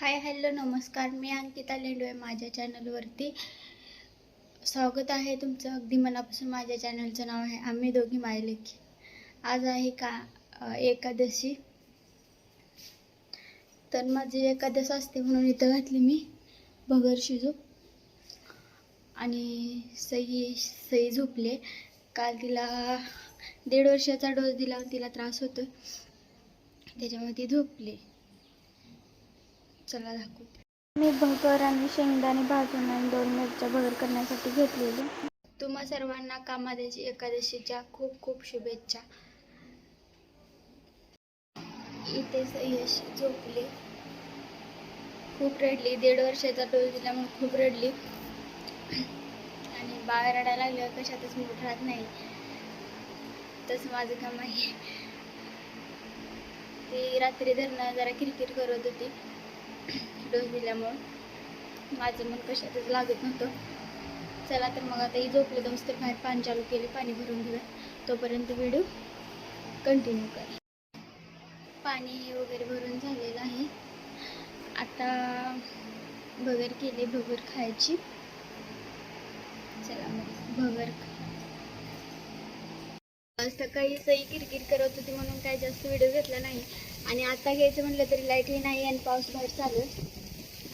Hi hello नमस्कार. मी अंकिता लेंडवे माझ्या चॅनलवरती. स्वागत आहे तुमचं. अगदी मनापासून माझ्या चॅनलचं नाव आहे आम्ही दोघी मायलेखी. आज आहे का एकादशी. तर माझी एकादश असते म्हणून इथं घातली मी भगर शिजू. आणि सई सई झोपले. काल तिला दीड वर्षाचा डोस दिला तिला त्रास होतो त्याच्यामुळे ती झोपली. चला दाखवते मी भगर आणि शेंगदाणे भाजून आणि दोन मिरच्या भगर करण्यासाठी घेतलेली. तुम्हा सर्वांना कामाद्याची एकादशीच्या खूप खूप शुभेच्छा. इथे यश झोपली. खूप रडली. दीड वर्षाचा डोस दिल्यामुळे खूप रडली. आणि बाळ रडायला लागल्यावर कशातच मूड राहत नाही. तसं माझं काम आहे. ती रात्री धरणं जरा किरकिर करत होती. डोस दिल्यामुळं माझं मन कशातच लागत नव्हतं. चला तर मग आता ही झोपले तर बाहेर पाणी चालू केले पाणी भरून घेऊया तोपर्यंत व्हिडिओ कंटिन्यू कर. पाणी हे वगैरे भरून झालेलं आहे. आता भगर केले भगर खायची. चला मग भगर सकाळी सई किरकिर करत होती म्हणून काय जास्त व्हिडिओ घेतला नाही. आणि आता घ्यायचं म्हटलं तरी लाईटही नाही आणि पाऊस बाहेर चालू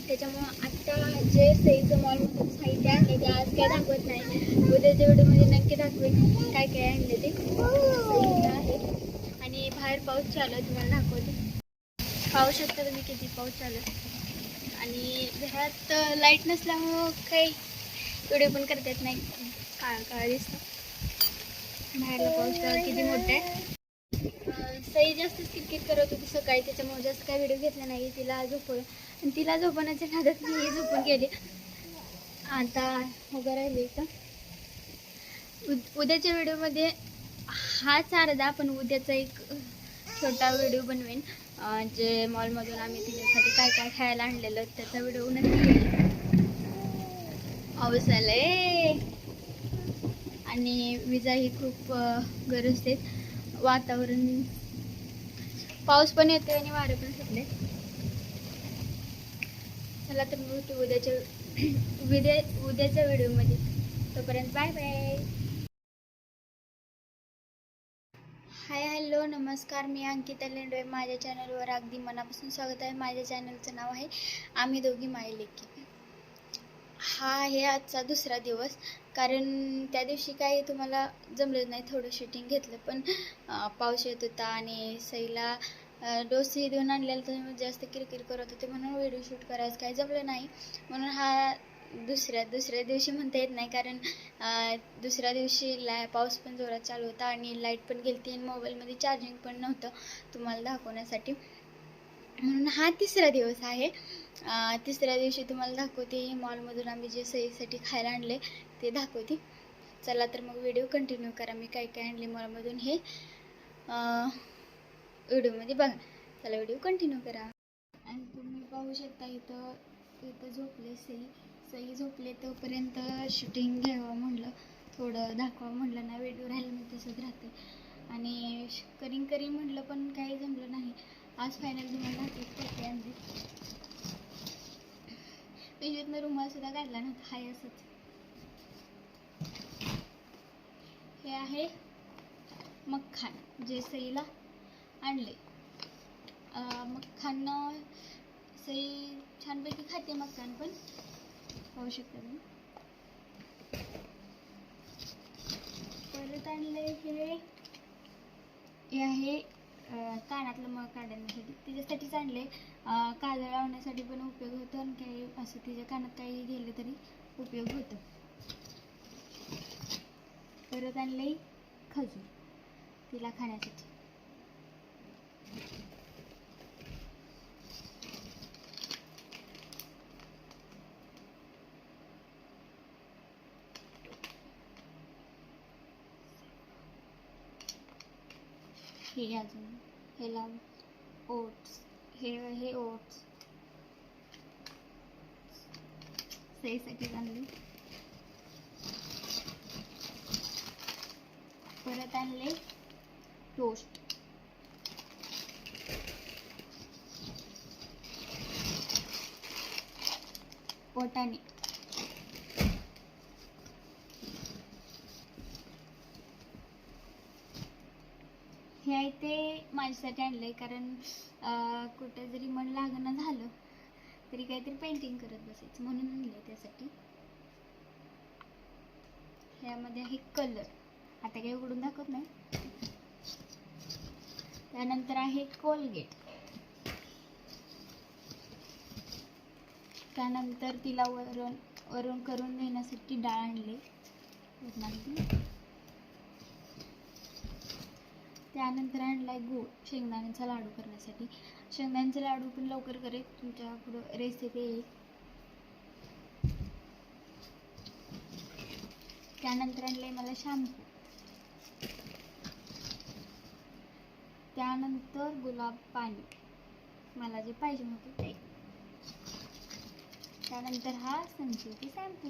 त्याच्यामुळं आत्ता जे सईचं मॉलमधून साहित्य आहे ते आज काय दाखवत नाही. उद्याच्या व्हिडिओमध्ये नक्की दाखवत काय काय आणले ते. आहे आणि बाहेर पाऊस चालू आहे तुम्हाला दाखवते. पाहू शकता तुम्ही किती पाऊस चालू आणि घरात लाइट नसल्यामुळं काही व्हिडिओ पण करता येत नाही. काळ काळ दिसतं. बाहेरला पाऊस किती मोठा आहे. ताई जास्तच जास्त करत होती सकाळी त्याच्यामुळे जास्त काय व्हिडिओ घेतला नाही. तिला झोपवलं आणि तिला झोपण्याच्या नादात मी झोपून गेले. आता उभं राहिले इथं. उद- उद्याच्या व्हिडिओमध्ये हाच अर्धा पण उद्याचा एक छोटा व्हिडिओ बनवेन. जे मॉलमधून आम्ही तिच्यासाठी काय काय खायला आणलेलं त्याचा व्हिडिओ नक्की येईल पाऊस आलाय. आणि विजाही खूप अ, गरजते वातावरण पाऊस पण येतोय आणि वारे पण सुटले. चला तर मी भेटू उद्याच्या उद्या उद्याच्या व्हिडिओमध्ये. तोपर्यंत बाय बाय. हाय हॅलो नमस्कार. मी अंकिता लेंडवे. माझ्या चॅनलवर अगदी मनापासून स्वागत आहे. माझ्या चॅनलचं नाव आहे आम्ही दोघी माय लेखी हा आहे आजचा दुसरा दिवस. कारण त्या दिवशी काही तुम्हाला जमलं नाही थोडं शूटिंग घेतलं. पण पाऊस येत होता आणि सईला डोसही देऊन आणलेला तर जास्त किरकिर करत होते. म्हणून व्हिडिओ शूट करायचं काही जमलं नाही. म्हणून हा दुसऱ्या दुसऱ्या दिवशी म्हणता येत नाही. कारण दुसऱ्या दिवशी ला पाऊस पण जोरात चालू होता आणि लाइट पण गेली आणि मोबाईलमध्ये चार्जिंग पण नव्हतं. तुम्हाला दाखवण्यासाठी. म्हणून हा तिसरा दिवस आहे. तिसऱ्या दिवशी तुम्हाला दाखवते मॉलमधून आम्ही जे सईसाठी खायला आणले ते दाखवते. चला तर मग व्हिडिओ कंटिन्यू करा. मी काय काय आणले मॉलमधून हे व्हिडिओमध्ये बघा. चला व्हिडिओ कंटिन्यू करा. आणि तुम्ही पाहू शकता इथं इथं झोपले सई. सई झोपले तोपर्यंत शूटिंग घ्यावं म्हणलं. थोडं दाखवावं म्हटलं ना व्हिडिओ राहिलं मी तसंच राहते आणि करीन करीन म्हटलं पण काही जमलं नाही. आज फायनल तुम्हाला दाखवत करते आणली. पिशवीतनं रुमाल सुद्धा काढला नव्हता हाय असंच हे आहे मक्खान जे सईला आणले. अं, मक्खान सई छानपैकी खाते मक्खान पण. पाहू शकता तुम्ही. परत आणले हे. हे आहे कानातलं मग काढण्यासाठी. तिच्यासाठीच आणले काजळ लावण्यासाठी पण उपयोग होतो आणि काही असं तिच्या कानात काही गेलं तरी उपयोग होतो. परत आणले खजूर तिला खाण्यासाठी. हे अजून हे लावून ओट्स हे हे ओट्स सेसाठी आणले. परत आणले टोस्ट पोटाने हे आहे ते माझ्यासाठी आहे कारण कुठे कुठं जरी मन लागणं झालं. तरी काहीतरी पेंटिंग करत बसायचं म्हणून आणलं त्यासाठी. ह्यामध्ये आहे कलर आता काही उघडून दाखवत नाही. त्यानंतर आहे कोलगेट त्यानंतर तिला वरण वरण करून देण्यासाठी डाळ आणली. त्यानंतर त्यानंतर आणलाय गूळ शेंगदाण्याचा लाडू करण्यासाठी. शेंगदाण्याचा लाडू पण लवकर करेल. तुमच्या पुढं रेसिपी येईल. त्यानंतर आणलंय मला शॅम्पू त्यानंतर गुलाब पाणी. मला जे पाहिजे होते ते. त्यानंतर हा संचिवती शॅम्पू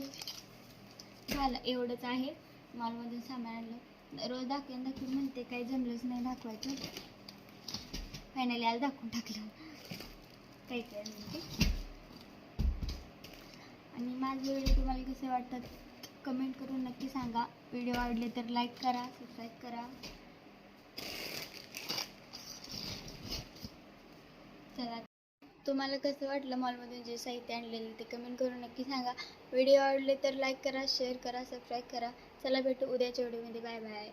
झालं एवढंच आहे. मॉलमधून सामान आणलं. रोज दाखवेन दाखवून म्हणते काही जमलंच नाही दाखवायचं. फायनली आज दाखवून टाकलं. काही काय म्हणते आणि माझे व्हिडिओ तुम्हाला कसे वाटतात कमेंट करून नक्की सांगा. व्हिडिओ आवडले तर लाईक करा सबस्क्राईब करा. चला. तुम्हाला कसं वाटलं मॉलमधून जे साहित्य आणलेलं ते कमेंट करून नक्की सांगा. व्हिडिओ आवडले तर लाईक करा शेअर करा सबस्क्राईब करा. चला भेटू उद्याच्या व्हिडिओमध्ये बाय बाय